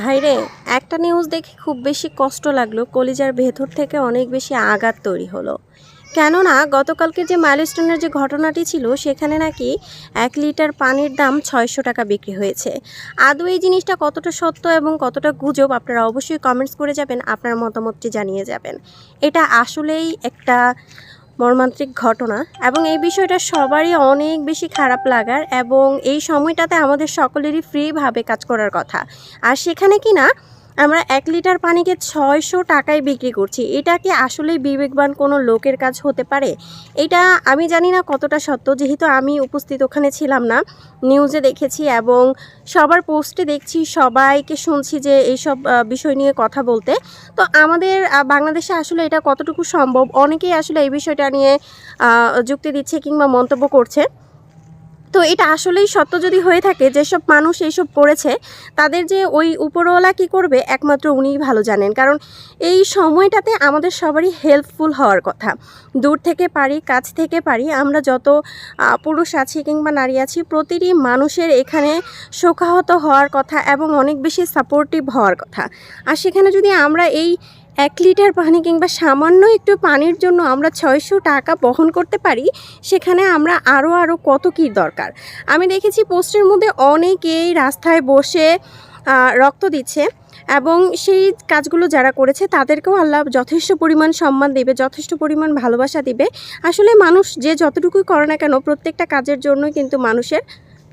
ভাইরে একটা নিউজ দেখে খুব বেশি কষ্ট লাগল, কলিজার ভেতর থেকে অনেক বেশি আঘাত তৈরি হলো। কেননা, গতকালকে যে মাইলস্টোনের যে ঘটনাটি ছিল, সেখানে নাকি এক লিটার পানির দাম ছয়শো টাকা বিক্রি হয়েছে। আদৌ এই জিনিসটা কতটা সত্য এবং কতটা গুজব, আপনারা অবশ্যই কমেন্টস করে যাবেন, আপনার মতামতটি জানিয়ে যাবেন। এটা আসলেই একটা মর্মান্তিক ঘটনা এবং এই বিষয়টা সবারই অনেক বেশি খারাপ লাগার এবং এই সময়টাতে আমাদের সকলেরই ফ্রিভাবে কাজ করার কথা। আর সেখানে কি না আমরা এক লিটার পানিকে ছয়শো টাকায় বিক্রি করছি। এটা কি আসলেই বিবেকবান কোনো লোকের কাজ হতে পারে? এটা আমি জানি না কতটা সত্য, যেহেতু আমি উপস্থিত ওখানে ছিলাম না। নিউজে দেখেছি এবং সবার পোস্টে দেখছি, সবাইকে শুনছি যে এইসব বিষয় নিয়ে কথা বলতে। তো আমাদের বাংলাদেশে আসলে এটা কতটুকু সম্ভব? অনেকেই আসলে এই বিষয়টা নিয়ে যুক্তি দিচ্ছে কিংবা মন্তব্য করছে। তো এটা আসলেই সত্য যদি হয়ে থাকে, যেসব মানুষ এইসব করেছে, তাদের যে ওই উপরওয়ালা কি করবে, একমাত্র উনিই ভালো জানেন। কারণ এই সময়টাতে আমাদের সবারই হেল্পফুল হওয়ার কথা। দূর থেকে পারি, কাছ থেকে পারি, আমরা যত পুরুষ আছি কিংবা নারী আছি, প্রতিটি মানুষের এখানে শোকাহত হওয়ার কথা এবং অনেক বেশি সাপোর্টিভ হওয়ার কথা। আর সেখানে যদি আমরা এই এক লিটার পানি কিংবা সামান্য একটু পানির জন্য আমরা ছয়শো টাকা বহন করতে পারি, সেখানে আমরা আরও আরও কত কী দরকার। আমি দেখেছি পোস্টের মধ্যে অনেকেই রাস্তায় বসে রক্ত দিচ্ছে এবং সেই কাজগুলো যারা করেছে তাদেরকেও আল্লাহ যথেষ্ট পরিমাণ সম্মান দেবে, যথেষ্ট পরিমাণ ভালোবাসা দিবে। আসলে মানুষ যে যতটুকুই করে না কেন প্রত্যেকটা কাজের জন্য কিন্তু মানুষের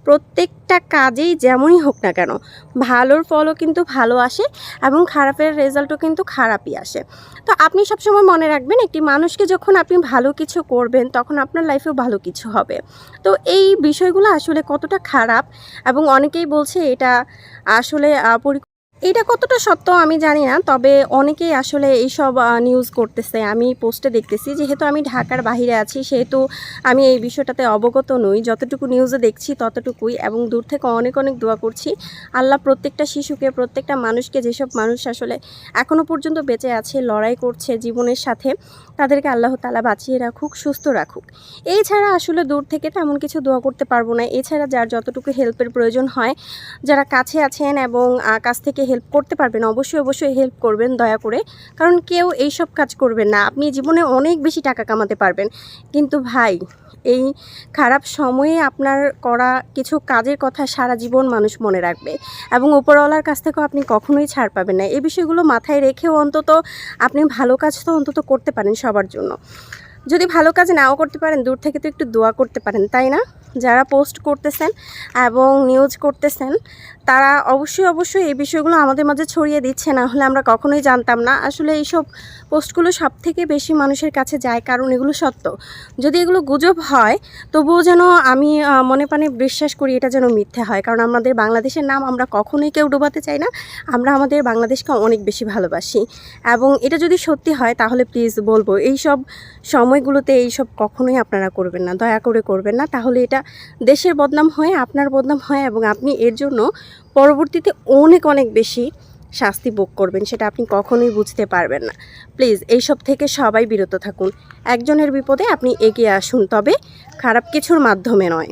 প্রত্যেকটা কাজেই যেমনই হোক না কেন, ভালোর ফলও কিন্তু ভালো আসে এবং খারাপের রেজাল্টও কিন্তু খারাপই আসে। তো আপনি সবসময় মনে রাখবেন, একটি মানুষকে যখন আপনি ভালো কিছু করবেন, তখন আপনার লাইফেও ভালো কিছু হবে। তো এই বিষয়গুলো আসলে কতটা খারাপ এবং অনেকেই বলছে এটা আসলে পরি- এটা কতটা সত্য আমি জানি না, তবে অনেকেই আসলে এইসব নিউজ করতেছে। আমি পোস্টে দেখতেছি, যেহেতু আমি ঢাকার বাইরে আছি, সেহেতু আমি এই বিষয়টাতে অবগত নই। যতটুকু নিউজে দেখছি, ততটুকুই এবং দূর থেকে অনেক অনেক দোয়া করছি। আল্লাহ প্রত্যেকটা শিশুকে, প্রত্যেকটা মানুষকে, যেসব মানুষ আসলে এখনও পর্যন্ত বেঁচে আছে, লড়াই করছে জীবনের সাথে, তাদেরকে আল্লাহ তালা বাঁচিয়ে রাখুক, সুস্থ রাখুক। এছাড়া আসলে দূর থেকে তেমন কিছু দোয়া করতে পারব না। এছাড়া যার যতটুকু হেল্পের প্রয়োজন হয়, যারা কাছে আছেন এবং কাছ থেকে হেল্প করতে পারবেন, অবশ্যই অবশ্যই হেল্প করবেন, দয়া করে। কারণ কেউ এইসব কাজ করবেন না। আপনি জীবনে অনেক বেশি টাকা কামাতে পারবেন। কিন্তু ভাই, এই খারাপ সময়ে আপনার করা কিছু কাজের কথা সারা জীবন মানুষ মনে রাখবে। এবং উপরওয়ালার কাছ থেকেও আপনি কখনোই ছাড় পাবেন না। এই বিষয়গুলো মাথায় রেখেও অন্তত আপনি ভালো কাজ তো অন্তত করতে পারেন সবার জন্য। যদি ভালো কাজ নাও করতে পারেন, দূর থেকে তো একটু দোয়া করতে পারেন, তাই না? যারা পোস্ট করতেছেন এবং নিউজ করতেছেন, তারা অবশ্যই অবশ্যই এই বিষয়গুলো আমাদের মাঝে ছড়িয়ে দিচ্ছে। না হলে আমরা কখনোই জানতাম না। আসলে এইসব পোস্টগুলো সব থেকে বেশি মানুষের কাছে যায়, কারণ এগুলো সত্য। যদি এগুলো গুজব হয়, তবুও যেন আমি মনে প্রাণে বিশ্বাস করি এটা যেন মিথ্যে হয়। কারণ আমাদের বাংলাদেশের নাম আমরা কখনোই কেউ ডোবাতে চাই না। আমরা আমাদের বাংলাদেশকে অনেক বেশি ভালোবাসি। এবং এটা যদি সত্যি হয়, তাহলে প্লিজ বলব এই সব সময়গুলোতে এই সব কখনোই আপনারা করবেন না, দয়া করে করবেন না। তাহলে এটা দেশের বদনাম হয়, আপনার বদনাম হয় এবং আপনি এর জন্য পরবর্তীতে অনেক অনেক বেশি শাস্তি ভোগ করবেন, সেটা আপনি কখনোই বুঝতে পারবেন না। প্লিজ, এইসব থেকে সবাই বিরত থাকুন। একজনের বিপদে আপনি এগিয়ে আসুন, তবে খারাপ কিছুর মাধ্যমে নয়।